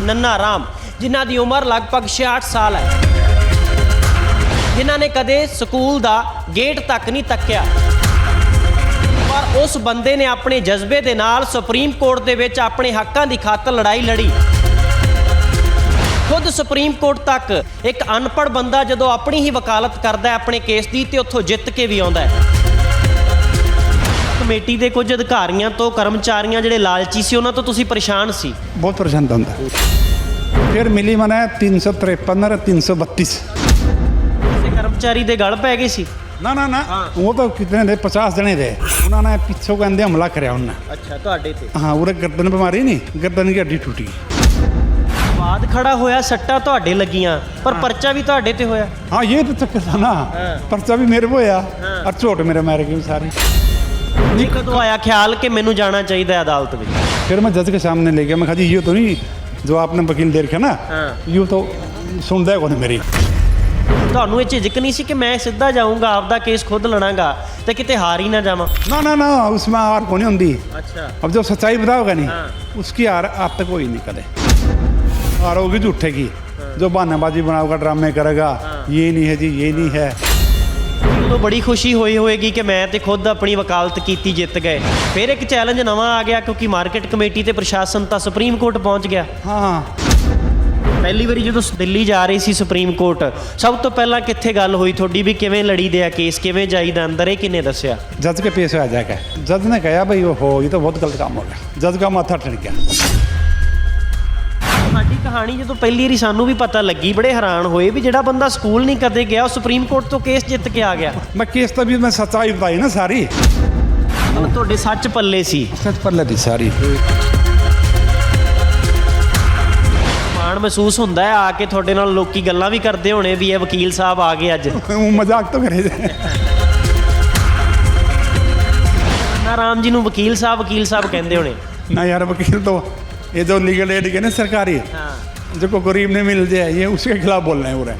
ਨੰਨਾ ਰਾਮ, ਜਿਨ੍ਹਾਂ ਦੀ ਉਮਰ ਲਗਭਗ 66 ਸਾਲ ਹੈ। ਜਿਨ੍ਹਾਂ ਨੇ ਕਦੇ ਸਕੂਲ ਦਾ ਗੇਟ ਤੱਕ ਨਹੀਂ ਤੱਕਿਆ। ਪਰ ਉਸ ਬੰਦੇ ਨੇ ਆਪਣੇ ਜਜ਼ਬੇ ਦੇ ਨਾਲ ਸੁਪਰੀਮ ਕੋਰਟ ਦੇ ਵਿੱਚ ਆਪਣੇ ਹੱਕਾਂ ਦੀ ਖਾਤਰ ਲੜਾਈ ਲੜੀ। ਖੁਦ ਸੁਪਰੀਮ ਕੋਰਟ ਤੱਕ ਇੱਕ ਅਨਪੜ੍ਹ ਬੰਦਾ ਜਦੋਂ ਆਪਣੀ ਹੀ ਵਕਾਲਤ ਕਰਦਾ ਹੈ ਆਪਣੇ ਕੇਸ ਦੀ, ਤੇ ਉੱਥੋਂ ਜਿੱਤ ਕੇ ਵੀ ਆਉਂਦਾ ਹੈ। ਕਮੇਟੀ ਦੇ ਕੁਝ ਅਧਿਕਾਰੀਆਂ ਤੋਂ ਕਰਮਚਾਰੀਆਂ ਜਿਹੜੇ ਲਾਲਚੀ ਸੀ ਉਹਨਾਂ ਤੋਂ ਤੁਸੀਂ ਪਰੇਸ਼ਾਨ ਸੀ? ਬਹੁਤ ਪਰੇਸ਼ਾਨ ਹੁੰਦਾ। ਫਿਰ ਮਿਲੀ ਮਨਾ 353 332 ਕਿਸੇ ਕਰਮਚਾਰੀ ਦੇ ਗਲ ਪੈ ਗਏ ਸੀ? ਨਾ ਨਾ ਨਾ ਉਹ ਤਾਂ ਕਿਤਨੇ ਦੇ 50 ਜਣੇ ਦੇ। ਉਹਨਾਂ ਨੇ ਪਿੱਛੋਂ ਕਹਿੰਦੇ ਹਮਲਾ ਕਰਿਆ ਉਹਨਾਂ। ਅੱਛਾ ਤੁਹਾਡੇ ਤੇ? ਹਾਂ ਉਹਦੇ ਗਰਦਨ ਬਿਮਾਰੀ ਨਹੀਂ ਗਰਦਨ ਦੀ ਹੱਡੀ ਟੁੱਟੀ। ਬਾਦ ਖੜਾ ਹੋਇਆ ਸੱਟਾ ਤੁਹਾਡੇ ਲੱਗੀਆਂ ਪਰ ਪਰਚਾ ਵੀ ਤੁਹਾਡੇ ਤੇ ਹੋਇਆ? ਹਾਂ ਇਹ ਤਾਂ ਚੱਕਰ ਸੀ ਪਰਚਾ ਵੀ ਮੇਰੇ ਕੋ ਹੋਇਆ ਔਰ ਝੋਟ ਮੇਰੇ ਮਾਰ ਗਏ ਸਾਰੇ। ਜੀ ਕਦੋਂ ਆਇਆ ਖਿਆਲ ਕਿ ਮੈਨੂੰ ਜਾਣਾ ਚਾਹੀਦਾ ਹੈ ਅਦਾਲਤ ਵਿੱਚ फिर मैं जज के सामने ले गया मैं कहा जी ये तो नहीं जो आपने वकील दे रखा ना हाँ। ये तो सुनता है कौन मेरी ਤੁਹਾਨੂੰ ਇਹ ਝਿਜਕ ਨਹੀਂ ਸੀ ਕਿ मैं ਸਿੱਧਾ ਜਾਊਂਗਾ ਆਪਦਾ ਕੇਸ ਖੁਦ ਲੜਾਂਗਾ ਤੇ ਕਿਤੇ ਹਾਰ ਹੀ ਨਾ ਜਾਵਾਂ ना ना ना उसमें हार कौन होती ਅੱਛਾ अब जो सच्चाई बताओगा नहीं हाँ। उसकी हार आप तक कोई नहीं करे हार होगी झूठेगी जो बहानाबाजी बनाओगा ड्रामे करेगा ये नहीं है जी ये नहीं है ਤੁਹਾਨੂੰ ਬੜੀ ਖੁਸ਼ੀ ਹੋਈ ਹੋਏਗੀ ਕਿ ਮੈਂ ਤੇ ਖੁਦ ਆਪਣੀ ਵਕਾਲਤ ਕੀਤੀ ਜਿੱਤ ਗਏ। ਫਿਰ ਇੱਕ ਚੈਲੰਜ ਨਵਾਂ ਆ ਗਿਆ ਕਿਉਂਕਿ ਮਾਰਕੀਟ ਕਮੇਟੀ ਤੇ ਪ੍ਰਸ਼ਾਸਨ ਤਾਂ ਸੁਪਰੀਮ ਕੋਰਟ ਪਹੁੰਚ ਗਿਆ। ਹਾਂ ਪਹਿਲੀ ਵਾਰੀ ਜਦੋਂ ਦਿੱਲੀ ਜਾ ਰਹੀ ਸੀ ਸੁਪਰੀਮ ਕੋਰਟ ਸਭ ਤੋਂ ਪਹਿਲਾਂ ਕਿੱਥੇ ਗੱਲ ਹੋਈ ਤੁਹਾਡੀ ਵੀ ਕਿਵੇਂ ਲੜੀ ਦੇ ਆ ਕੇਸ ਕਿਵੇਂ ਜਾਈਦਾ ਅੰਦਰ ਇਹ ਕਿਨੇ ਦੱਸਿਆ? ਜੱਜ ਕੇ ਪੇਸ਼ ਹੋਇਆ ਜਾ ਕੇ। ਜੱਜ ਨੇ ਕਿਹਾ ਭਈ ਉਹ ਇਹ ਤਾਂ ਬਹੁਤ ਗਲਤ ਕੰਮ ਹੋ ਗਿਆ। ਜੱਜ ਦਾ ਮਾਥਾ ਟੜ ਗਿਆ। ਕਹਾਣੀ ਜਦੋਂ ਪਹਿਲੀ ਵਾਰੀ ਸਾਨੂੰ ਵੀ ਪਤਾ ਲੱਗੀ ਬੜੇ ਹੈਰਾਨ ਹੋਏ ਵੀ ਜਿਹੜਾ ਬੰਦਾ ਸਕੂਲ ਨਹੀਂ ਕਦੇ ਗਿਆ ਉਹ ਸੁਪਰੀਮ ਕੋਰਟ ਤੋਂ ਕੇਸ ਜਿੱਤ ਕੇ ਆ ਗਿਆ। ਮੈਂ ਕੇਸ ਤਾਂ ਵੀ ਮੈਂ ਸੱਚਾਈ ਬਤਾਈ ਨਾ ਸਾਰੀ। ਮਤਲਬ ਤੁਹਾਡੇ ਸੱਚ ਪੱਲੇ ਸੀ। ਸੱਚ ਪੱਲੇ ਦੀ ਸਾਰੀ। ਮਾਣ ਮਹਿਸੂਸ ਹੁੰਦਾ ਆ ਕੇ ਤੁਹਾਡੇ ਨਾਲ ਲੋਕੀ ਗੱਲਾਂ ਵੀ ਕਰਦੇ ਹੋਣੇ ਵੀ ਇਹ ਵਕੀਲ ਸਾਹਿਬ ਆ ਗਏ ਅੱਜ। ਉਹ ਮਜ਼ਾਕ ਤਾਂ ਕਰੇ ਜੇ ਨਾ ਰਾਮ ਜੀ ਨੂੰ ਵਕੀਲ ਸਾਹਿਬ ਵਕੀਲ ਸਾਹਿਬ ਕਹਿੰਦੇ ਹੋਣੇ। ਨਾ ਯਾਰ ਵਕੀਲ ਤਾਂ। ये जो लीगल एड के ना सरकारी ਹਾਂ जो को गरीब ने मिल जाए ये उसके खिलाफ बोल रहे हैं पूरे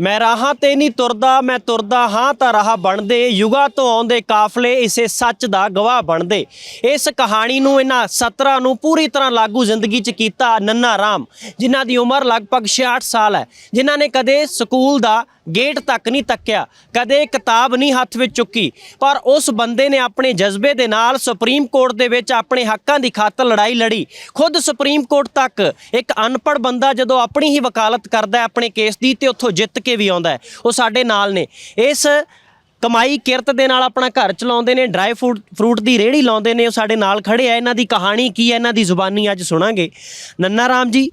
ਮੈਂ ਰਾਹਾਂ ਤੇ ਨਹੀਂ ਤੁਰਦਾ ਮੈਂ ਤੁਰਦਾ ਹਾਂ ਤਾਂ ਰਾਹ ਬਣਦੇ ਯੁਗਾ ਤੋਂ ਆਉਂਦੇ ਕਾਫਲੇ ਇਸੇ ਸੱਚ ਦਾ ਗਵਾਹ ਬਣਦੇ ਇਸ ਕਹਾਣੀ ਨੂੰ ਇਹਨਾਂ ਸਤਰਾਂ ਨੂੰ ਪੂਰੀ ਤਰ੍ਹਾਂ ਲਾਗੂ ਜ਼ਿੰਦਗੀ 'ਚ ਕੀਤਾ ਨੰਨਾ ਰਾਮ ਜਿਨ੍ਹਾਂ ਦੀ ਉਮਰ ਲਗਭਗ 66 ਸਾਲ ਹੈ ਜਿਨ੍ਹਾਂ ਨੇ ਕਦੇ ਸਕੂਲ ਦਾ ਗੇਟ ਤੱਕ ਨਹੀਂ ਤੱਕਿਆ, ਕਦੇ ਕਿਤਾਬ ਨਹੀਂ ਹੱਥ ਵਿੱਚ ਚੁੱਕੀ। ਪਰ ਉਸ ਬੰਦੇ ਨੇ ਆਪਣੇ ਜਜ਼ਬੇ ਦੇ ਨਾਲ ਸੁਪਰੀਮ ਕੋਰਟ ਦੇ ਵਿੱਚ ਆਪਣੇ ਹੱਕਾਂ ਦੀ ਖਾਤਰ ਲੜਾਈ ਲੜੀ। ਖੁਦ ਸੁਪਰੀਮ ਕੋਰਟ ਤੱਕ ਇੱਕ ਅਨਪੜ੍ਹ ਬੰਦਾ ਜਦੋਂ ਆਪਣੀ ਹੀ ਵਕਾਲਤ ਕਰਦਾ ਹੈ, ਆਪਣੇ ਕੇਸ ਦੀ ਤੇ ਉੱਥੋਂ ਜਿੱਤ ਕੇ ਵੀ ਆਉਂਦਾ ਹੈ। ਉਹ ਸਾਡੇ ਨਾਲ ਨੇ। ਇਸ ਕਮਾਈ ਕਿਰਤ ਦੇ ਨਾਲ ਆਪਣਾ ਘਰ ਚਲਾਉਂਦੇ ਨੇ, ਡਰਾਈ ਫਰੂਟ ਫਰੂਟ ਦੀ ਰੇਹੜੀ ਲਾਉਂਦੇ ਨੇ, ਉਹ ਸਾਡੇ ਨਾਲ ਖੜੇ ਆ। ਇਹਨਾਂ ਦੀ ਕਹਾਣੀ ਕੀ ਹੈ, ਇਹਨਾਂ ਦੀ ਜ਼ੁਬਾਨੀ ਅੱਜ ਸੁਣਾਂਗੇ। ਨੰਨਾ ਰਾਮ ਜੀ,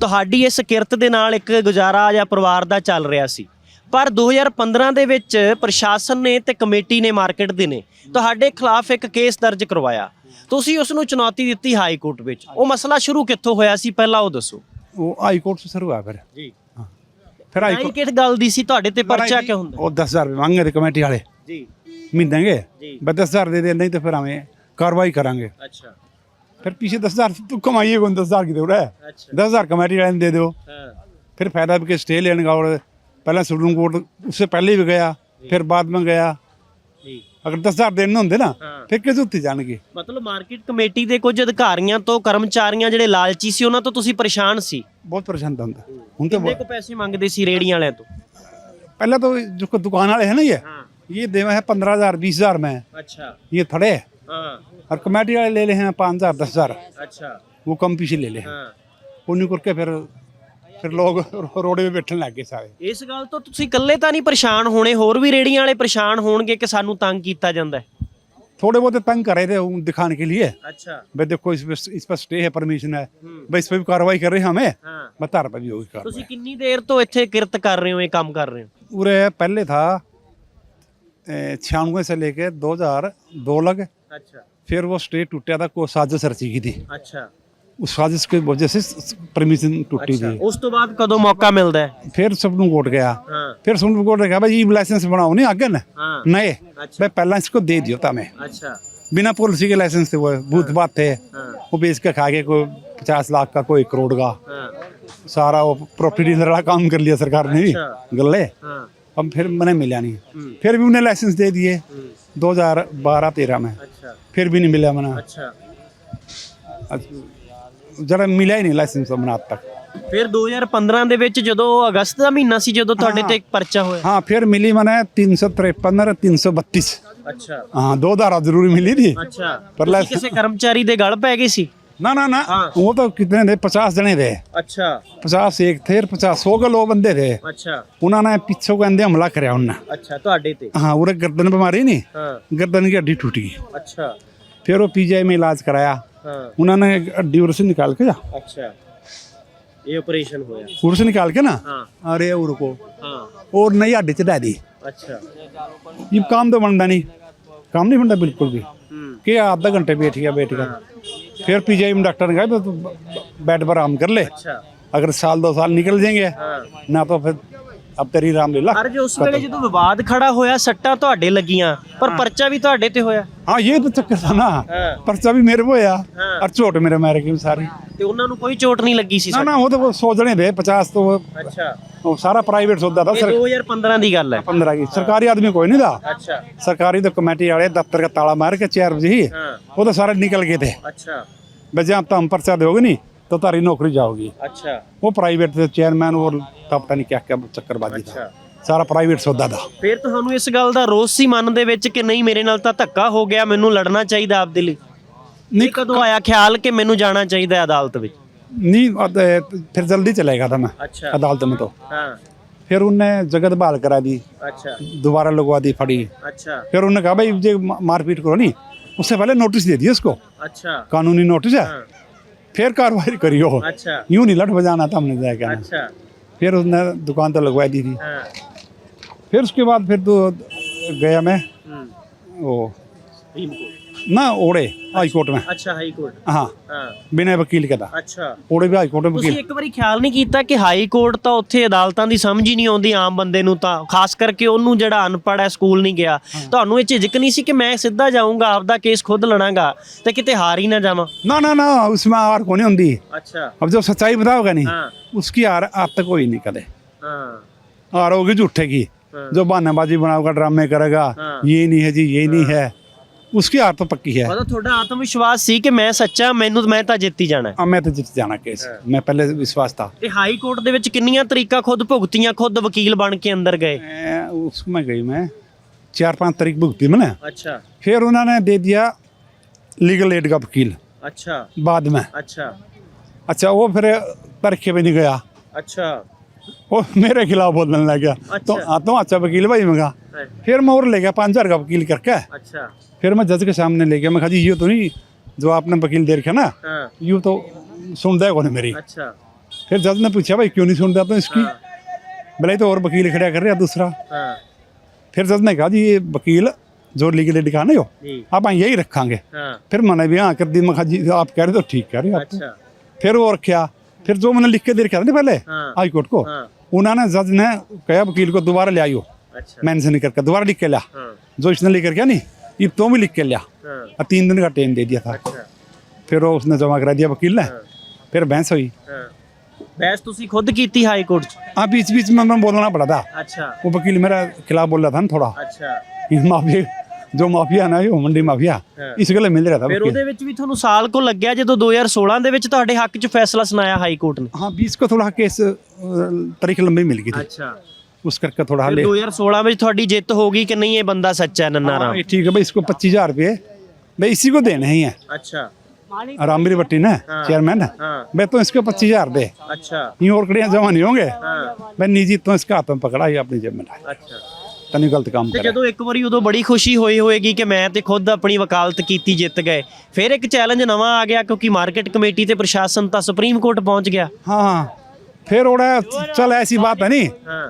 ਤੁਹਾਡੀ ਇਸ ਕਿਰਤ ਦੇ ਨਾਲ ਇੱਕ ਗੁਜ਼ਾਰਾ ਜਾਂ ਪਰਿਵਾਰ ਦਾ ਚੱਲ ਰਿਹਾ ਸੀ। ਪਰ 2015 ਦੇ ਵਿੱਚ ਪ੍ਰਸ਼ਾਸਨ ਨੇ ਤੇ ਕਮੇਟੀ ਨੇ ਮਾਰਕੀਟ ਦੇ ਨੇ ਤੁਹਾਡੇ ਖਿਲਾਫ ਇੱਕ ਕੇਸ ਦਰਜ ਕਰਵਾਇਆ। ਤੁਸੀਂ ਉਸ ਨੂੰ ਚੁਣੌਤੀ ਦਿੱਤੀ ਹਾਈ ਕੋਰਟ ਵਿੱਚ। ਉਹ ਮਸਲਾ ਸ਼ੁਰੂ ਕਿੱਥੋਂ ਹੋਇਆ ਸੀ ਪਹਿਲਾਂ ਉਹ ਦੱਸੋ। ਉਹ ਹਾਈ ਕੋਰਟ ਤੋਂ ਸ਼ੁਰੂ ਹੋਇਆ ਫਿਰ। ਜੀ। ਫਿਰ ਹਾਈ ਕੋਰਟ ਕਿਸ ਗੱਲ ਦੀ ਸੀ? ਤੁਹਾਡੇ ਤੇ ਪਰਚਾ ਕਿਉਂ ਹੁੰਦਾ? ਉਹ 10000 ਰੁਪਏ ਮੰਗ ਰਹੇ ਕਮੇਟੀ ਵਾਲੇ। ਜੀ। ਮਿੰਦਾਂਗੇ ਜੀ। ਬਸ 10000 ਦੇ ਦੇ ਨਹੀਂ ਤੇ ਫਿਰ ਆਵੇਂ ਕਾਰਵਾਈ ਕਰਾਂਗੇ। ਅੱਛਾ। ਫਿਰ ਪਿੱਛੇ 10000 ਤੂੰ ਕਮਾਈਏ ਕੋ 10000 ਕਿਤੇ ਹੋ 10000 ਕਮੇਟੀ ਵਾਲਿਆਂ ਨੂੰ ਦੇ ਦਿਓ। ਹਾਂ। ਫਿਰ ਫਾਇਦਾ ਵੀ ਕਿ ਸਟੇ ਲੈਣਗਾ ਔਰ पहले सुप्रीम कोर्ट उससे पहले भी गया फिर बाद में गया ਜੀ अगर दस हजार देने होंगे ना हाँ। फिर किस उत्ती जाएंगे ਮਤਲਬ ਮਾਰਕੀਟ ਕਮੇਟੀ ਦੇ ਕੁਝ ਅਧਿਕਾਰੀਆਂ ਤੋਂ ਕਰਮਚਾਰੀਆਂ ਜਿਹੜੇ ਲਾਲਚੀ ਸੀ ਉਹਨਾਂ ਤੋਂ ਤੁਸੀਂ ਪਰੇਸ਼ਾਨ ਸੀ बहुत परेशान था उनका उन तो ਕਿੰਨੇ ਕੁ ਪੈਸੇ ਮੰਗਦੇ ਸੀ ਰੇੜੀਆਂ ਵਾਲਿਆਂ ਤੋਂ पहले तो जो को दुकान वाले है ना ये ਹਾਂ ये देवा है पंद्रह हजार बीस हजार में ਅੱਛਾ ये थड़े है ਹਾਂ और कमेटी वाले ले ले हैं पाँच हजार दस हजार ਅੱਛਾ वो कम पीछे ले ले हैं ਹਾਂ उन्हीं करके फिर फिर लोग रोडे पे बैठने लग गए सारे ਇਸ ਗੱਲ ਤੋਂ ਤੁਸੀਂ ਇਕੱਲੇ ਤਾਂ ਨਹੀਂ ਪਰੇਸ਼ਾਨ ਹੋਣੇ ਹੋਰ ਵੀ ਰੇੜੀਆਂ ਵਾਲੇ ਪਰੇਸ਼ਾਨ ਹੋਣਗੇ कि ਸਾਨੂੰ ਤੰਗ ਕੀਤਾ ਜਾਂਦਾ ਹੈ थोड़े बहुत तंग कर रहे थे उन दिखाने के लिए ਅੱਛਾ भाई देखो इस पे इस पर स्टे है परमिशन है भाई इस पर भी कार्रवाई कर रहे हैं हमें ਹਾਂ बता रहा भी होगी कार्रवाई ਤੁਸੀਂ ਕਿੰਨੀ ਦੇਰ ਤੋਂ ਇੱਥੇ ਕਿਰਤ ਕਰ ਰਹੇ ਹੋ ਇਹ ਕੰਮ ਕਰ ਰਹੇ ਹੋ पूरे पहले था छियानवे से लेके दो हजार दो लग ਅੱਛਾ फिर वो स्टे टूटा था को साजिश रची की थी ਅੱਛਾ उस साजिश की वजह से परमिशन टूटी थी ਉਸ ਤੋਂ ਬਾਅਦ ਕਦੋਂ ਮੌਕਾ ਮਿਲਦਾ ਹੈ फिर सुप्रीम कोर्ट गया ਹਾਂ फिर सुप्रीम कोर्ट ने कहा भाई ई लाइसेंस बनाओ नहीं आगे ना ਹਾਂ नए अच्छा। भाई पहला इसको दे दियो था मैं ਅੱਛਾ बिना पॉलिसी के लाइसेंस थे वो भूत बात थे ਹਾਂ वो बेच के खा गए कोई पचास लाख का कोई करोड़ का ਹਾਂ सारा वो प्रॉपर्टी डीलर वाला काम कर लिया सरकार ने भी अच्छा। गले ਹਾਂ अब फिर मैंने मिला नहीं हम्म। फिर भी उन्हें लाइसेंस दे दिए ਹੂੰ, 2012 13 में ਅੱਛਾ फिर भी नहीं मिला मैंने ਅੱਛਾ जरा मिला ही नहीं लाइसेंस बना आज तक ਫਿਰ 2015 ਦੇ ਵਿੱਚ ਜਦੋਂ ਅਗਸਤ ਦਾ ਮਹੀਨਾ ਸੀ ਜਦੋਂ ਤੁਹਾਡੇ ਤੇ ਇੱਕ ਪਰਚਾ ਹੋਇਆ हाँ फिर मिली मैंने तीन सौ तिरपन तीन सौ बत्तीस ਅੱਛਾ हाँ दो धारा जरूरी मिली थी ਅੱਛਾ ਪਰ ਤੁਸੀਂ ਲੈ- ਕਿਸੇ ਕਰਮਚਾਰੀ ਦੇ ਗਲ ਪੈ ਗਏ ਸੀ ना ना ना हाँ। वो तो कितने थे पचास जने थे ਅੱਛਾ पचास एक थे पचास सौ के लोग बंदे थे ਅੱਛਾ उन्होंने पिछों के अंदे हमला कराया उन्होंने ਅੱਛਾ ਤੁਹਾਡੇ ਤੇ हाँ उन्हें गर्दन बीमारी नहीं ਹਾਂ गर्दन की हड्डी टूट गई ਅੱਛਾ फिर वो पीजीआई में इलाज कराया हाँ उन्होंने ड्यूर से निकाल के जा अच्छा ये ऑपरेशन होया खूर से निकाल के ना हाँ अरे उर को हाँ और नई हड्डी चढ़ा दी अच्छा ये काम तो बनता नहीं काम नहीं बनता बिल्कुल भी हम्म कि आधा घंटे बैठ गया बैठ गया फिर पीजीआई में डॉक्टर ने कहा "बस तू बेड पर आराम कर ले अच्छा अगर साल दो साल निकल जाएंगे हाँ ना तो फिर अब तेरी राम लीला ਅਰ ਜੋ ਉਸ ਵੇਲੇ ਜਦੋਂ ਵਿਵਾਦ ਖੜਾ ਹੋਇਆ ਸੱਟਾਂ ਤੁਹਾਡੇ ਲੱਗੀਆਂ ਪਰ ਪਰਚਾ ਵੀ ਤੁਹਾਡੇ ਤੇ ਹੋਇਆ हाँ ये तो चक्कर था ना ਹਾਂ पर्चा भी मेरे को होया हाँ। और चोट मेरे मारे की सारी ਤੇ ਉਹਨਾਂ ਨੂੰ ਕੋਈ ਚੋਟ ਨਹੀਂ ਲੱਗੀ ਸੀ ना ना वो तो वो सौ जने थे पचास तो वो, ਅੱਛਾ वो सारा प्राइवेट सौदा था ਇਹ सर 2015 ਦੀ ਗੱਲ ਹੈ पंद्रह की सरकारी आदमी कोई नहीं था ਅੱਛਾ सरकारी तो कमेटी वाले दफ्तर का ताला मार के चार बजे ही ਹਾਂ वो तो सारे निकल गए थे ਅੱਛਾ भाई जहाँ तो हम पर्चा दोगे नहीं तो तारी नौकरी जाओगी ਅੱਛਾ वो प्राइवेट थे चेयरमैन और था पता नहीं क्या क्या चक्करबाजी था ਅੱਛਾ सारा प्राइवेट सौदा था ਫਿਰ ਤੁਹਾਨੂੰ ਇਸ ਗੱਲ ਦਾ ਰੋਸ ਸੀ ਮਨ ਦੇ ਵਿੱਚ ਕਿ ਨਹੀਂ ਮੇਰੇ ਨਾਲ ਤਾਂ ਧੱਕਾ ਹੋ ਗਿਆ ਮੈਨੂੰ ਲੜਨਾ ਚਾਹੀਦਾ ਆਪਦੇ ਲਈ ਨਹੀਂ ਕਦੋਂ ਆਇਆ ਖਿਆਲ ਕਿ ਮੈਨੂੰ ਜਾਣਾ ਚਾਹੀਦਾ ਹੈ ਅਦਾਲਤ ਵਿੱਚ नहीं अद- फिर जल्दी चलेगा था मैं ਅੱਛਾ अदालत में तो ਹਾਂ फिर उनने जगत बहाल करा दी ਅੱਛਾ दोबारा लगवा दी फड़ी ਅੱਛा फिर उन्होंने कहा भाई ये मा- मारपीट करो नहीं उससे पहले नोटिस दे दिया उसको ਅੱਛਾ कानूनी नोटिस है ਹਾਂ फिर कार्रवाई करी हो अच्छा यूं नहीं लठ बजाना था हमने जाया कहना अच्छा फिर उसने दुकान तो लगवा दी थी हाँ, फिर उसके बाद फिर तो गया मैं वो भीम को ना ओड़े हाई कोर्ट में ਅੱਛਾ ਹਾਈ ਕੋਰਟ हाँ ਹਾਂ बिना वकील के था ਅੱਛਾ ओड़े भी हाई कोर्ट में ਤੁਸੀਂ वकील ਇੱਕ ਵਾਰੀ ਖਿਆਲ ਨਹੀਂ ਕੀਤਾ ਕਿ ਹਾਈ ਕੋਰਟ ਤਾਂ ਉੱਥੇ ਅਦਾਲਤਾਂ ਦੀ ਸਮਝ ਹੀ ਨਹੀਂ ਆਉਂਦੀ ਆਮ ਬੰਦੇ ਨੂੰ ਤਾਂ ਖਾਸ ਕਰਕੇ ਉਹਨੂੰ ਜਿਹੜਾ ਅਨਪੜ੍ਹ ਹੈ ਸਕੂਲ ਨਹੀਂ ਗਿਆ ਤੁਹਾਨੂੰ ਇਹ ਝਿਜਕ ਨਹੀਂ ਸੀ ਕਿ ਮੈਂ ਸਿੱਧਾ ਜਾਊਂਗਾ ਆਪਦਾ ਕੇਸ ਖੁਦ ਲੜਾਂਗਾ ਤੇ ਕਿਤੇ ਹਾਰ ਹੀ ਨਾ ਜਾਵਾਂ ना ना ना उसमें हार को नहीं होती ਅੱਛਾ अब जब सच्चाई बताओगा नहीं ਹਾਂ उसकी हार आज तक कोई नहीं करे ਹਾਂ हार होगी झूठे की हाँ। जो बहानेबाजी बनाओगा ड्रामे करेगा हाँ। ये नहीं है जी ये नहीं है उसकी हार तो पक्की है ਮਤਲਬ ਤੁਹਾਡਾ ਆਤਮ ਵਿਸ਼ਵਾਸ ਸੀ ਕਿ ਮੈਂ ਸੱਚਾ ਮੈਨੂੰ ਮੈਂ ਤਾਂ ਜਿੱਤ ਹੀ ਜਾਣਾ ਹੈ। अब मैं तो जीत जाना केस हाँ। मैं पहले विश्वास था ਤੇ ਹਾਈ ਕੋਰਟ ਦੇ ਵਿੱਚ ਕਿੰਨੀਆਂ ਤਰੀਕਾ ਖੁਦ ਭੁਗਤੀਆਂ ਖੁਦ ਵਕੀਲ ਬਣ ਕੇ ਅੰਦਰ ਗਏ मैं उसमें गई मैं चार पांच तारीख भुगती मैंने ਅੱਛਾ फिर उन्होंने दे दिया लीगल एड का वकील ਅੱਛਾ बाद में ਅੱਛਾ अच्छा वो फिर परीक्षे में नहीं गया ਅੱਛਾ वो मेरे खिलाफ बोलने लग गया तो अच्छा। आता हूँ अच्छा वकील भाई मैं कहा फिर मैं और ले गया पाँच हजार का वकील करके अच्छा फिर मैं जज के सामने ले गया मैं कहा जी ये तो नहीं जो आपने वकील दे रखा ना हाँ, यूँ तो सुन है कौन मेरी अच्छा फिर जज ने पूछा भाई क्यों नहीं सुन रहे आपने इसकी भले तो और वकील खड़ा कर रहा दूसरा हाँ, फिर जज ने कहा जी ये वकील जो लीगल एड का नहीं हो जी आप यहाँ यही रखेंगे हाँ, फिर मैंने भी हाँ कर दी मैं कहा जी आप कह रहे हो तो ठीक कह रहे हो आप अच्छा फिर वो रखा फिर जो मैंने लिख के दे रखा था ना पहले हाँ। हाई कोर्ट को ਹਾਂ उन्होंने जज ने कहा वकील को दोबारा ले आइयो ਅੱਛਾ मैंशन करके दोबारा लिख के लिया ਹਾਂ जो इसने लिख कर गया नहीं ये तो भी लिख के लिया ਹਾਂ और तीन दिन का टाइम दे दिया था ਅੱਛਾ फिर वो उसने जमा करा दिया वकील ने हाँ। फिर बहस हुई ਹਾਂ ਬਹਿਸ ਤੁਸੀਂ ਖੁਦ ਕੀਤੀ ਹਾਈ ਕੋਰਟ 'ਚ हाँ बीच बीच में मैं बोलना पड़ा था ਅੱਛਾ वो वकील मेरा खिलाफ बोल रहा था ना थोड़ा ਅੱਛਾ ये माफिया जो माफिया है ना ये मंडी माफिया हाँ। इस गले मिल रहा था ਫਿਰ वकील ਉਹਦੇ ਵਿੱਚ ਵੀ ਤੁਹਾਨੂੰ ਸਾਲ ਕੋ ਲੱਗਿਆ ਜਦੋਂ 2016 ਦੇ ਵਿੱਚ ਤੁਹਾਡੇ ਹੱਕ 'ਚ ਫੈਸਲਾ ਸੁਣਾਇਆ ਹਾਈ ਕੋਰਟ ਨੇ हाँ बीच को थोड़ा केस अ, तारीख लंबी मिल गई थी ਅੱਛਾ उस करके थोड़ा ਫਿਰ ले 2016 ਵਿੱਚ ਤੁਹਾਡੀ ਜਿੱਤ ਹੋ ਗਈ ਕਿ नहीं ਇਹ ਬੰਦਾ ਸੱਚਾ ਹੈ ਨੰਨਾ हाँ, ਰਾਮ ये ठीक है भाई इसको पच्चीस हजार रुपये भाई इसी को देने ही है ਅੱਛਾ रामबीर भट्टी ने हाँ। चेयरमैन ਹਾਂ मैं तो इसके पच्चीस हजार दे ਅੱਛਾ यूं और कड़ियाँ जमा नहीं होंगे ਹਾਂ मैं निजी तो इसका हाथ में पकड़ा ये अपनी जेब में डाला ਅੱਛਾ तनी गलत काम ਤੇ करे ਜਦੋਂ ਇੱਕ ਵਾਰੀ ਉਦੋਂ ਬੜੀ ਖੁਸ਼ੀ ਹੋਈ ਹੋਏਗੀ ਕਿ ਮੈਂ ਤੇ ਖੁਦ ਆਪਣੀ ਵਕਾਲਤ ਕੀਤੀ ਜਿੱਤ ਗਏ ਫਿਰ ਇੱਕ ਚੈਲੰਜ ਨਵਾਂ ਆ ਗਿਆ ਕਿਉਂਕਿ ਮਾਰਕੀਟ ਕਮੇਟੀ ਤੇ ਪ੍ਰਸ਼ਾਸਨ ਤਾਂ ਸੁਪਰੀਮ ਕੋਰਟ ਪਹੁੰਚ ਗਿਆ हाँ हाँ फिर ओड़ा चल ऐसी बात है नहीं ਹਾਂ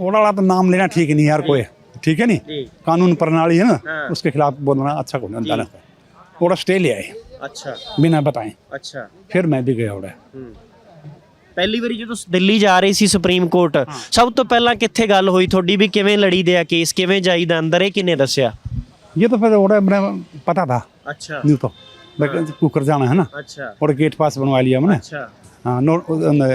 ओड़ा वाला तो नाम लेना ठीक नहीं यार कोई ठीक है नहीं ਜੀ कानून प्रणाली है ना हाँ। उसके खिलाफ बोलना अच्छा को नहीं होता ओड़ा स्टे ले आए ਅੱਛਾ बिना बताए ਅੱਛਾ फिर मैं भी गया ओड़ा ਹੂੰ ਪਹਿਲੀ ਵਾਰੀ ਜਦੋਂ ਦਿੱਲੀ ਜਾ ਰਹੇ ਸੀ ਸੁਪਰੀਮ ਕੋਰਟ ਸਭ ਤੋਂ ਪਹਿਲਾਂ ਕਿੱਥੇ ਗੱਲ ਹੋਈ ਤੁਹਾਡੀ ਵੀ ਕਿਵੇਂ ਲੜੀ ਦੇ ਆ ਕੇਸ ਕਿਵੇਂ ਜਾਈਦਾ ਅੰਦਰ ਇਹ ਕਿਨੇ ਦੱਸਿਆ ये तो फिर ओड़ा मेरा पता था ਅੱਛਾ नहीं तो मैं कुकर जाना है ना ਅੱਛਾ और गेट पास बनवा लिया मैंने ਅੱਛਾ हाँ नो न-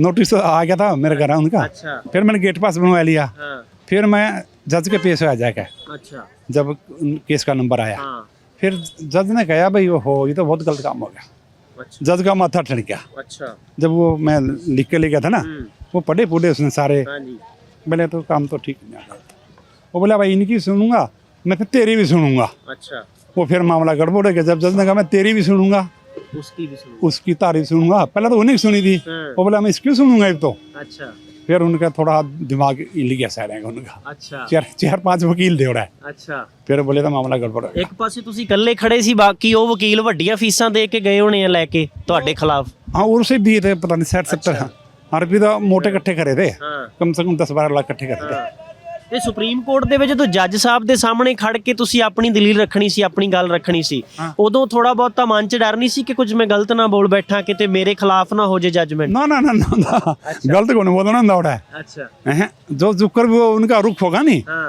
नोटिस तो आ गया था मेरे घर उनका अच्छा फिर मैंने गेट पास बनवा लिया ਹਾਂ फिर मैं जज के पेश हुआ जाकर ਅੱਛਾ जब केस का नंबर आया ਹਾਂ फिर जज ने कहा भाई हो ये तो बहुत गलत काम हो गया अच्छा जज का माथा ठन गया अच्छा जब वो मैं लिख के ले गया था ना हम्म, वो पढ़े पूढ़े उसने सारे हाँ जी बोले तो काम तो ठीक नहीं आ वो बोला भाई इनकी सुनूंगा मैं फिर तेरी भी सुनूंगा अच्छा वो फिर मामला गड़बड़ हो गया जब जज ने कहा मैं तेरी भी सुनूंगा उसकी भी सुनो उसकी तारीफ सुनूंगा पहले तो उन्हीं की सुनी थी हाँ, वो बोला मैं इसकी सुनूंगा एक तो अच्छा फिर उनका थोड़ा दिमाग हिल गया सारे का उनका अच्छा चार चार पांच वकील दे रहा है ਅੱਛਾ फिर बोले तो मामला गड़बड़ हो गया ਇੱਕ ਪਾਸੇ ਤੁਸੀਂ ਇਕੱਲੇ ਖੜੇ ਸੀ ਬਾਕੀ ਉਹ ਵਕੀਲ ਵੱਡੀਆਂ ਫੀਸਾਂ ਦੇ ਕੇ ਗਏ ਹੋਣੇ ਆ ਲੈ ਕੇ ਤੁਹਾਡੇ ਖਿਲਾਫ हाँ और उसे दिए थे पता नहीं साठ सत्तर और भी तो मोटे इकट्ठे करे थे ਹਾਂ कम से कम दस बारह लाख इकट्ठे करे थे ਤੇ ਸੁਪਰੀਮ ਕੋਰਟ ਦੇ ਵਿੱਚ ਜਦੋਂ ਜੱਜ ਸਾਹਿਬ ਦੇ ਸਾਹਮਣੇ ਖੜ ਕੇ ਤੁਸੀਂ ਆਪਣੀ ਦਲੀਲ ਰੱਖਣੀ ਸੀ ਆਪਣੀ ਗੱਲ ਰੱਖਣੀ ਸੀ ਹਾਂ। ਉਦੋਂ ਥੋੜਾ ਬਹੁਤ ਤਾਂ ਮਨ 'ਚ ਡਰ ਨਹੀਂ ਸੀ ਕਿ ਕੁਝ ਮੈਂ ਗਲਤ ਨਾ ਬੋਲ ਬੈਠਾ ਕਿਤੇ ਮੇਰੇ ਖਿਲਾਫ ਨਾ ਹੋ ਜੇ ਜੱਜਮੈਂਟ ना ना ना ना, ना गलत कौन वो तो ना दौड़ा है ਅੱਛਾ हैं? जो जुकर वो उनका रुख होगा नहीं ਹਾਂ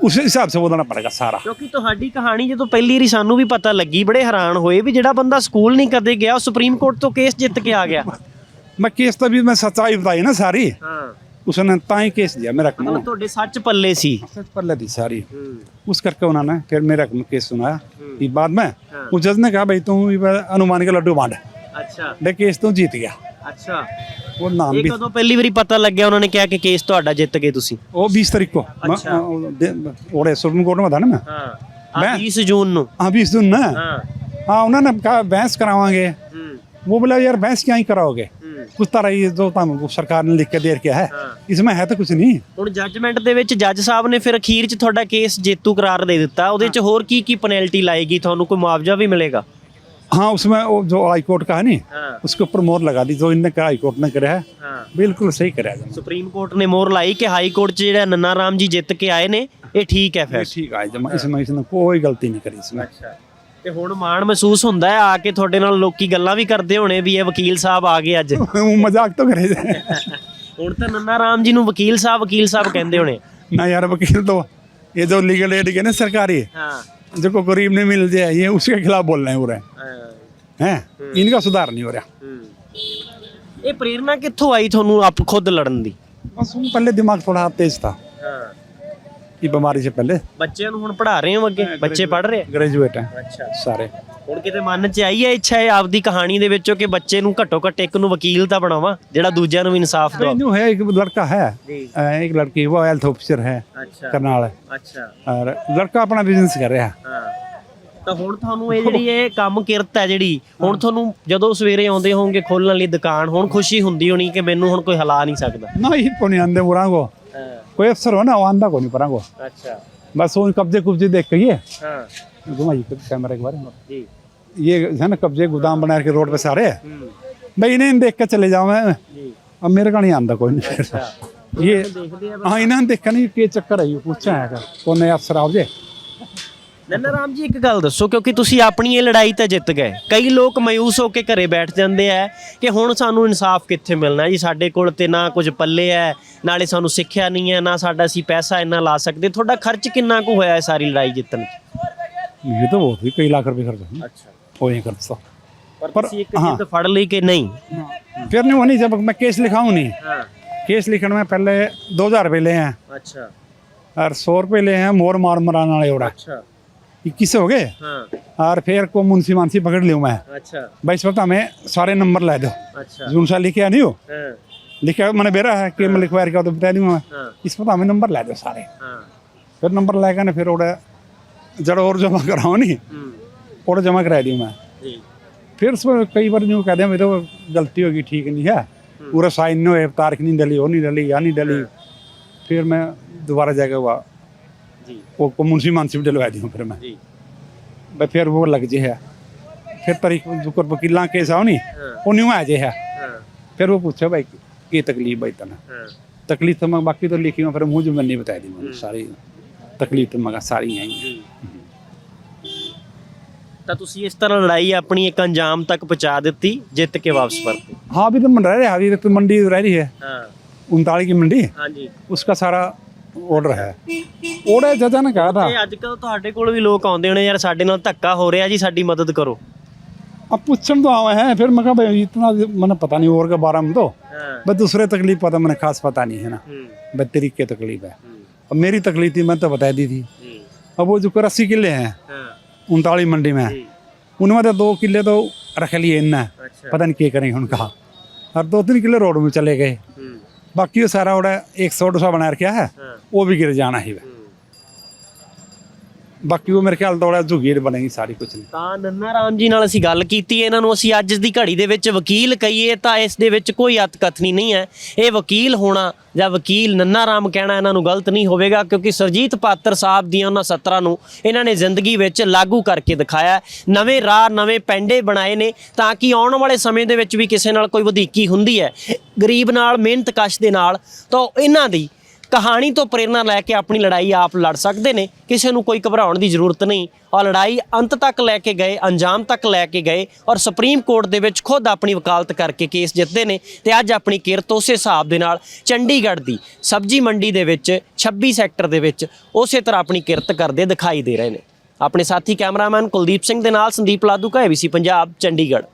उस हिसाब से बोलना पड़ेगा सारा ਕਿਉਂਕਿ ਤੁਹਾਡੀ ਕਹਾਣੀ ਜਦੋਂ ਪਹਿਲੀ ਵਾਰੀ ਸਾਨੂੰ ਵੀ ਪਤਾ ਲੱਗੀ ਬੜੇ ਹੈਰਾਨ ਹੋਏ ਵੀ ਜਿਹੜਾ ਬੰਦਾ ਸਕੂਲ ਨਹੀਂ ਕਦੇ ਗਿਆ ਉਹ ਸੁਪਰੀਮ ਕੋਰਟ ਤੋਂ ਕੇਸ ਜਿੱਤ ਕੇ ਆ ਗਿਆ मैं केस तभी मैं सच्चाई बताई ना सारी ਹਾਂ उसने ताई केस दिया मेरा ਮਤਲਬ ਤੁਹਾਡੇ ਸੱਚ ਪੱਲੇ ਸੀ सच पर दी सारी ਹੂੰ उस करके उन्होंने फिर मेरा केस सुनाया हम्म। ये बाद में हाँ। उस जज ने कहा भाई तू ये अनुमान के लड्डू बांट ਅੱਛਾ ले केस तू जीत गया ਅੱਛਾ वो नाम ਇਹ भी ਕਦੋਂ ਪਹਿਲੀ ਵਾਰੀ ਪਤਾ ਲੱਗਿਆ ਉਹਨਾਂ ਨੇ ਕਿਹਾ ਕਿ ਕੇਸ ਤੁਹਾਡਾ ਜਿੱਤ ਗਏ ਤੁਸੀਂ वो बीस तारीख को अच्छा। और सुप्रीम कोर्ट में था ना मैं ਹਾਂ ਆ मैं- 20 ਜੂਨ ਨੂੰ हाँ बीस दिन ना ਹਾਂ हाँ उन्होंने कहा बहस करावांगे ਹੂੰ वो बोला यार बहस क्या ही कराओगे ਹੂੰ कुछ तरह ये जो तम- वो सरकार ने लिख के दे रखा है ਹਾਂ इसमें है तो कुछ नहीं ਹੁਣ ਜੱਜਮੈਂਟ ਦੇ ਵਿੱਚ ਜੱਜ ਸਾਹਿਬ ਨੇ ਫਿਰ ਅਖੀਰ 'ਚ ਤੁਹਾਡਾ ਕੇਸ ਜੇਤੂ ਕਰਾਰ ਦੇ ਦਿੱਤਾ ਉਹਦੇ 'ਚ ਹੋਰ ਕੀ ਕੀ ਪੈਨਲਟੀ ਲਾਏਗੀ ਤੁਹਾਨੂੰ ਕੋਈ ਮੁਆਵਜ਼ਾ ਵੀ ਮਿਲੇਗਾ हाँ उसमें वो जो हाई कोर्ट का है नहीं ਹਾਂ उसके ऊपर मोहर लगा दी जो इनने कहा हाई कोर्ट ने करे है ਹਾਂ बिल्कुल सही करे है ਸੁਪਰੀਮ ਕੋਰਟ ਨੇ ਮੋਹਰ ਲਾਈ ਕਿ ਹਾਈ ਕੋਰਟ 'ਚ ਜਿਹੜਾ ਨੰਨਾ ਰਾਮ ਜੀ ਜਿੱਤ ਕੇ ਆਏ ਨੇ ਇਹ ਠੀਕ ਹੈ ये ਫਿਰ ठीक है जमा इसमें इसने कोई गलती नहीं करी इसमें ਅੱਛਾ ਤੇ ਹੁਣ ਮਾਣ ਮਹਿਸੂਸ ਹੁੰਦਾ ਹੈ ਆ ਕੇ ਤੁਹਾਡੇ ਨਾਲ ਲੋਕੀ ਗੱਲਾਂ ਵੀ ਕਰਦੇ ਹੋਣੇ ਵੀ ਇਹ ਵਕੀਲ ਸਾਹਿਬ ਆ ਗਏ ਅੱਜ वो मजाक तो करे जाए ਹੁਣ ਤਾਂ ਨੰਨਾ ਰਾਮ ਜੀ ਨੂੰ ਵਕੀਲ ਸਾਹਿਬ ਵਕੀਲ ਸਾਹਿਬ ਕਹਿੰਦੇ ਹੋਣੇ ना यार वकील तो ये जो लीगल एड के ना सरकारी ਹਾਂ जो को गरीब नहीं मिल जाए ये उसके खिलाफ बोल रहे हैं हो रहे ਹਾਂ हैं इनका सुधार नहीं हो रहा ਹੂੰ। ਇਹ ਪ੍ਰੇਰਣਾ ਕਿੱਥੋਂ ਆਈ ਤੁਹਾਨੂੰ ਆਪ ਖੁਦ ਲੜਨ ਦੀ बस वो पहले दिमाग थोड़ा तेज था ਹਾਂ ये बीमारी से पहले ਬੱਚਿਆਂ ਨੂੰ ਹੁਣ ਪੜ੍ਹਾ ਰਹੇ ਹੋ ਅੱਗੇ ਬੱਚੇ ਪੜ੍ਹ ਰਹੇ ग्रेजुएट हैं ਅੱਛਾ सारे ਹੁਣ ਕਿਤੇ ਮਨ 'ਚ ਆਈ ਹੈ ਇੱਛਾ ਹੈ ਆਪਦੀ ਕਹਾਣੀ ਦੇ ਵਿੱਚੋਂ ਕਿ ਬੱਚੇ ਨੂੰ ਘੱਟੋ ਘੱਟ ਇੱਕ ਨੂੰ ਵਕੀਲ ਤਾਂ ਬਣਾਵਾਂ ਜਿਹੜਾ ਦੂਜਿਆਂ ਨੂੰ ਵੀ ਇਨਸਾਫ नहीं, ਦਵਾ जो है एक लड़का है ਜੀ अ, एक लड़की वो हेल्थ ऑफिसर है ਅੱਛਾ करनाल ਅੱਛਾ और लड़का अपना बिजनेस कर रहा है ਹਾਂ ਤਾਂ ਹੁਣ ਤੁਹਾਨੂੰ ਇਹ ਜਿਹੜੀ ਇਹ ਕੰਮ ਕਿਰਤ ਹੈ ਜਿਹੜੀ ਹੁਣ ਤੁਹਾਨੂੰ ਜਦੋਂ ਸਵੇਰੇ ਆਉਂਦੇ ਹੋਵੋਗੇ ਖੋਲਣ ਲਈ ਦੁਕਾਨ ਹੁਣ ਖੁਸ਼ੀ ਹੁੰਦੀ ਹੋਣੀ ਕਿ ਮੈਨੂੰ ਹੁਣ ਕੋਈ ਹਿਲਾ ਨਹੀਂ ਸਕਦਾ ना ही को नहीं आंदे बुरा को ਹਾਂ कोई अफसर हो ना वो आंधा को नहीं पड़ा को अच्छा बस उन कब्जे कुब्जे देख के ये हाँ। घुमाइए कैमरा एक बार जी ये है ना कब्जे गोदाम बना के रोड पे सारे भाई इन्हें देख के चले जाओ मैं अब मेरे का नहीं आंदा कोई नहीं ये हाँ इन्हें देखा नहीं कि चक्कर है पूछा है कौन नया अफसर आओ जे ਨੰਨਾ ਰਾਮ ਜੀ ਇੱਕ ਗੱਲ ਦੱਸੋ ਕਿਉਂਕਿ ਤੁਸੀਂ ਆਪਣੀ ਇਹ ਲੜਾਈ ਤਾਂ ਜਿੱਤ ਗਏ ਕਈ ਲੋਕ ਮਾਯੂਸ ਹੋ ਕੇ ਘਰੇ ਬੈਠ ਜਾਂਦੇ ਆ ਕਿ ਹੁਣ ਸਾਨੂੰ ਇਨਸਾਫ ਕਿੱਥੇ ਮਿਲਣਾ ਜੀ ਸਾਡੇ ਕੋਲ ਤੇ ਨਾ ਕੁਝ ਪੱਲੇ ਹੈ ਨਾਲੇ ਸਾਨੂੰ ਸਿੱਖਿਆ ਨਹੀਂ ਹੈ ਨਾ ਸਾਡਾ ਅਸੀਂ ਪੈਸਾ ਇੰਨਾ ਲਾ ਸਕਦੇ ਤੁਹਾਡਾ ਖਰਚ ਕਿੰਨਾ ਕੁ ਹੋਇਆ ਹੈ ਸਾਰੀ ਲੜਾਈ ਜਿੱਤਣ 'ਚ ये तो बहुत ही कई लाख रुपए खर्च हुए। ਅੱਛਾ वो ही खर्च था ਪਰ पर- ਤੁਸੀਂ ਇੱਕ ਹਾਂ। ਜਿੱਦ ਫੜ ਲਈ ਕਿ ਨਹੀਂ फिर नहीं वो नहीं जब मैं केस लिखाऊं नहीं ਹਾਂ केस लिखने में पहले दो हजार रुपये ले हैं ਅੱਛਾ और सौ रुपये ले हैं मोर मार मराने वाले उड़ा ਅੱਛਾ इक्कीस हो गए हाँ, और फिर को मुंशी मानसी पकड़ लियो मैं अच्छा भाई स्वता में सारे नंबर ला दो अच्छा जून सा लिखे आनी हो हाँ, लिखा मैंने बेरा है कि मैं लिखवा रखा तो बता दी मैं हाँ, इस पता में नंबर ला दो सारे हाँ, फिर नंबर लाएगा ना फिर ओड़ा जड़ और जमा कराओ नहीं हम्म, और जमा करा दी मैं जी, फिर उसमें कई बार यूँ कह दिया मेरे तो गलती होगी ठीक नहीं है पूरा साइन नहीं हुए तारीख नहीं डली वो नहीं डली या नहीं डली फिर मैं दोबारा जाके हुआ ਜੀ वो को मुंशी मानसी भी डलवा दी हूँ फिर मैं ਜੀ भाई फिर वो लग जे है फिर तारीख जो कर वकीला केस आओ नहीं ਹਾਂ वो न्यू आ जे है ਹਾਂ फिर वो पूछे भाई की तकलीफ भाई तना ਹਾਂ तकलीफ तो मैं बाकी तो लिखी हूँ फिर मुझे मैंने नहीं बताई दी मैंने सारी तकलीफ तो मगर सारी आई ਜੀ ਤਾਂ ਤੁਸੀਂ ਇਸ ਤਰ੍ਹਾਂ ਲੜਾਈ ਆਪਣੀ ਇੱਕ ਅੰਜਾਮ ਤੱਕ ਪਹੁੰਚਾ ਦਿੱਤੀ ਜਿੱਤ ਕੇ ਵਾਪਸ ਪਰਤੇ हाँ अभी तो मंडरा रहे अभी तो मंडी रह रही है ਹਾਂ उनतालीस की मंडी ਹਾਂਜੀ उसका सारा ऑर्डर है ऑर्डर जजा ने कहा था ਤੇ ਅੱਜ ਕੱਲ ਤੁਹਾਡੇ ਕੋਲ ਵੀ ਲੋਕ ਆਉਂਦੇ ਹੋਣੇ ਯਾਰ ਸਾਡੇ ਨਾਲ ਧੱਕਾ ਹੋ ਰਿਹਾ ਜੀ ਸਾਡੀ ਮਦਦ ਕਰੋ अब पूछन तो आवे हैं फिर मैं कहा भाई इतना मैंने पता नहीं और के बारे में तो ਹਾਂ बस दूसरे तकलीफ पता मैंने खास पता नहीं है ना ਹੂੰ बस तरीके तकलीफ है ਹੂੰ, अब मेरी तकलीफ थी मैं तो बता दी थी ਜੀ अब वो जो रस्सी किले हैं ਹਾਂ उनतालीस मंडी में उनमें तो दो किले तो रख लिए इनने अच्छा पता नहीं क्या करेंगे उनका और दो तीन किले रोड में चले गए बाकी वो सारा उड़ा एक सौ सा बना रखा है हाँ। वो भी गिर जाना ही है ਬਾਕੀ ਉਹ ਮੇਰੇ ਖਿਆਲ ਤੋਂ ਝੁਗੀਰ ਬਣੇਗੀ, ਸਾਰੀ ਕੁਝ ਨਹੀਂ। ਤਾਂ ਨੰਨਾ ਰਾਮ ਜੀ ਨਾਲ ਅਸੀਂ ਗੱਲ ਕੀਤੀ ਇਹਨਾਂ ਨੂੰ ਅਸੀਂ ਅੱਜ ਦੀ ਘੜੀ ਦੇ ਵਿੱਚ ਵਕੀਲ ਕਹੀਏ ਤਾਂ ਇਸ ਦੇ ਵਿੱਚ ਕੋਈ ਅਤਕਥਨੀ ਨਹੀਂ ਹੈ। ਇਹ ਵਕੀਲ ਹੋਣਾ ਜਾਂ ਵਕੀਲ ਨੰਨਾ ਰਾਮ ਕਹਿਣਾ ਇਹਨਾਂ ਨੂੰ ਗਲਤ ਨਹੀਂ ਹੋਵੇਗਾ, ਕਿਉਂਕਿ ਸਰਜੀਤ ਪਾਤਰ ਸਾਹਿਬ ਦੀਆਂ ਉਹਨਾਂ ਸਤਰਾਂ ਨੂੰ ਇਹਨਾਂ ਨੇ ਜ਼ਿੰਦਗੀ ਵਿੱਚ ਲਾਗੂ ਕਰਕੇ ਦਿਖਾਇਆ ਨਵੇਂ ਰਾਹ, ਨਵੇਂ ਪੈਂਡੇ ਬਣਾਏ ਨੇ, ਤਾਂ ਕਿ ਆਉਣ ਵਾਲੇ ਸਮੇਂ ਦੇ ਵਿੱਚ ਵੀ ਕਿਸੇ ਨਾਲ ਕੋਈ ਵਧੀਕੀ ਹੁੰਦੀ ਹੈ। ਗਰੀਬ ਨਾਲ, ਮਿਹਨਤ ਕਸ਼ ਦੇ ਨਾਲ, ਤਾਂ ਇਹਨਾਂ ਦੀ ਕਹਾਣੀ ਤੋਂ ਪ੍ਰੇਰਣਾ ਲੈ ਕੇ ਆਪਣੀ ਲੜਾਈ ਆਪ ਲੜ ਸਕਦੇ ਨੇ, ਕਿਸੇ ਨੂੰ ਕੋਈ ਘਬਰਾਉਣ ਦੀ ਜ਼ਰੂਰਤ ਨਹੀਂ। ਔਰ ਲੜਾਈ ਅੰਤ ਤੱਕ ਲੈ ਕੇ ਗਏ, ਅੰਜਾਮ ਤੱਕ ਲੈ ਕੇ ਗਏ ਔਰ ਸੁਪਰੀਮ ਕੋਰਟ ਦੇ ਵਿੱਚ ਖੁਦ ਆਪਣੀ ਵਕਾਲਤ ਕਰਕੇ ਕੇਸ ਜਿੱਤਦੇ ਨੇ ਤੇ ਅੱਜ ਆਪਣੀ ਕਿਰਤ ਉਸੇ ਹਿਸਾਬ ਦੇ ਨਾਲ ਚੰਡੀਗੜ੍ਹ ਦੀ ਸਬਜ਼ੀ ਮੰਡੀ ਦੇ ਵਿੱਚ 26 ਸੈਕਟਰ ਦੇ ਵਿੱਚ ਉਸੇ ਤਰ੍ਹਾਂ ਆਪਣੀ ਕਿਰਤ ਕਰਦੇ ਦਿਖਾਈ ਦੇ ਰਹੇ ਨੇ। ਆਪਣੇ ਸਾਥੀ ਕੈਮਰਾਮੈਨ ਕੁਲਦੀਪ ਸਿੰਘ ਦੇ ਨਾਲ ਸੰਦੀਪ ਲਾਦੂ ਕਾ ਏਬੀਸੀ ਪੰਜਾਬ, ਚੰਡੀਗੜ੍ਹ।